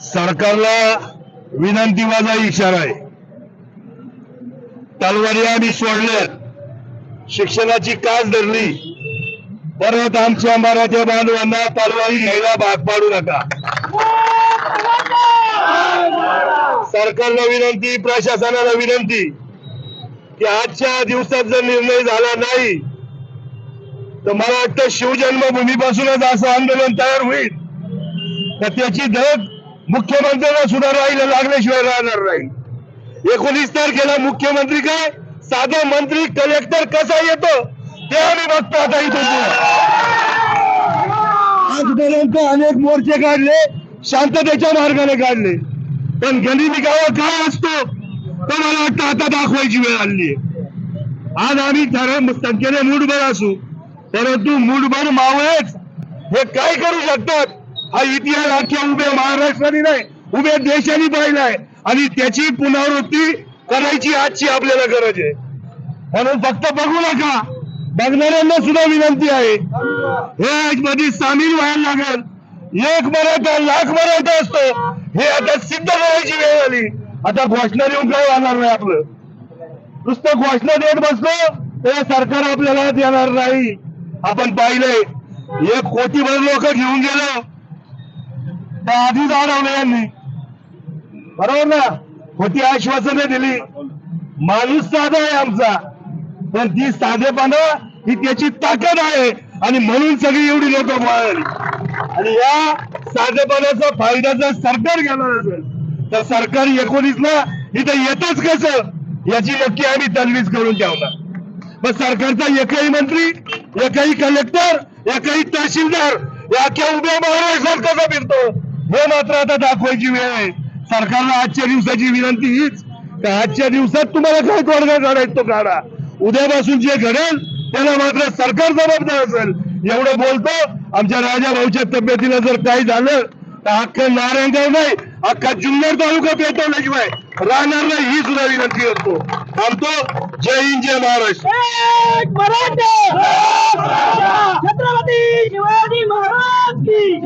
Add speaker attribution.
Speaker 1: सरकारला विनंती माझा इशारा आहे. तलवारी आम्ही सोडल्यात शिक्षणाची कास धरली. परत आमच्या मराठ्या बांधवांना तलवारी घ्यायला भाग पाडू नका. सरकारला विनंती प्रशासनाला विनंती. की आजच्या दिवसात जर निर्णय झाला नाही तर मला वाटतं शिवजन्मभूमीपासूनच असं आंदोलन तयार होईल. तर त्याची धग मुख्यमंत्र्यांना सुद्धा राहील लागल्याशिवाय राहणार नाही. एकोणीस तारखेला मुख्यमंत्री काय? साधा मंत्री कलेक्टर कसा येतो? ते आम्ही बघतो आता इथून आजपर्यंत अनेक मोर्चे काढले शांततेच्या मार्गाने काढले. पण गनिमी गावात काय असतो? तो मला वाटतं आता दाखवायची वेळ आली. आज आम्ही संख्येने मूठभर असू. परंतु मूठभर मावळेच. हे काय करू शकतात? हा इतिहास अख्ख्या उभ्या महाराष्ट्राने नाही उभ्या देशाने पाहिलाय आणि त्याची पुनरावृत्ती करायची आजची आपल्याला गरज आहे. म्हणून फक्त बघू नका. बघणाऱ्यांना सुद्धा विनंती आहे. हे मध्ये सामील व्हायला लागेल. एक मराठा लाख मराठा असतो. हे आता सिद्ध करायची वेळ आली. आता घोषणा देऊन काय जाणार नाही आपलं? नुसतं घोषणा देत बसलो तर सरकार आपल्याला देणार नाही. आपण पाहिलंय एक कोटीभर लोक घेऊन गेलो. तर आधीच अडवलं यांनी. बरोबर ना? खोटी आश्वासने दिली. माणूस साधा आहे आमचा. पण ती साधेपणा ही त्याची ताकद आहे. आणि म्हणून सगळी एवढी लोक वळली आणि या साधेपणाचा फायदा जर सरकार घेणार असेल. तर सरकार एकोणीसला इथं येतच कसं? याची नक्की आम्ही तजवीज करून ठेवणार. मग सरकारचा एकही मंत्री एकही कलेक्टर एकही तहसीलदार या उभ्या महाराष्ट्रात कसा फिरतो? हे मात्र आता दाखवायची वेळ आहे. सरकारला आजच्या दिवसाची विनंती हीच का आजच्या दिवसात तुम्हाला काय तोडगा काढायचा तो काढा? उद्यापासून जे घडेल त्याला मात्र सरकार जबाबदार असेल. एवढं बोलतो आमच्या राजा भाऊच्या तब्येतीला जर काही झालं तर अख्खं नारायणगाव नाही अख्खा जुन्नर तालुका पेटवल्याशिवाय राहणार नाही ही सुद्धा विनंती करतो. थांबतो. जय हिंद जय महाराष्ट्र.
Speaker 2: छत्रपती शिवाजी महाराज की